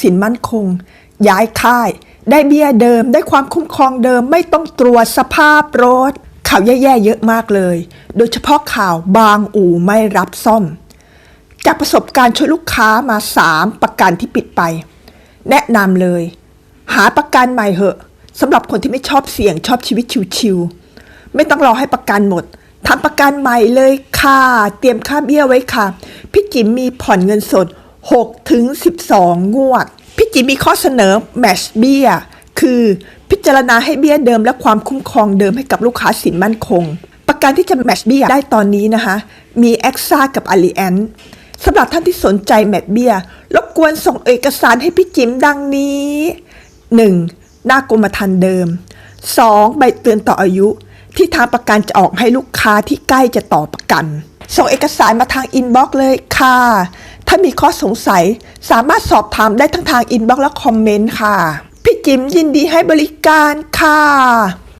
สินมั่นคง ย้ายค่าย ได้เบี้ยเดิมได้ความคุ้มครองเดิมไม่ต้องตรวจสภาพรถ ข่าวแย่ๆเยอะมากเลย โดยเฉพาะข่าวบางอู่ไม่รับซ่อม จากประสบการณ์ช่วยลูกค้ามา 3 ประกันที่ปิดไป แนะนำเลย หาประกันใหม่เหอะสำหรับคนที่ไม่ชอบเสี่ยงชอบชีวิตชิวๆไม่ต้องรอให้ประกันหมดทำประกันใหม่เลยค่ะ เตรียมค่าเบี้ยไว้ค่ะ พี่จิ๋มมีผ่อนเงินสด 6 ถึง 12 งวด พี่จิมมีข้อเสนอแมชเบี้ยคือพิจารณาให้เบี้ยเดิมและความคุ้มครองเดิมให้กับลูกค้าสินมั่นคง ประกันที่จะแมชเบี้ยได้ตอนนี้นะคะ มีแอคซ่ากับ a l l i a n c สำหรับท่านที่สนใจแมทเบียรบกวนส่งเอกสารให้พี่จิมดังนี้ 1. หน้ากรมธรรม์เดิม 2. ใบเตือนต่ออายุ ที่ทางประกันจะออกให้ลูกค้าที่ใกล้จะต่อประกัน ส่งเอกสารมาทางอินบ็อกซ์เลยค่ะ ถ้ามีข้อสงสัยสามารถสอบถามได้ทั้งทางอินบ็อกซ์และคอมเมนต์ค่ะ พี่จิมยินดีให้บริการค่ะ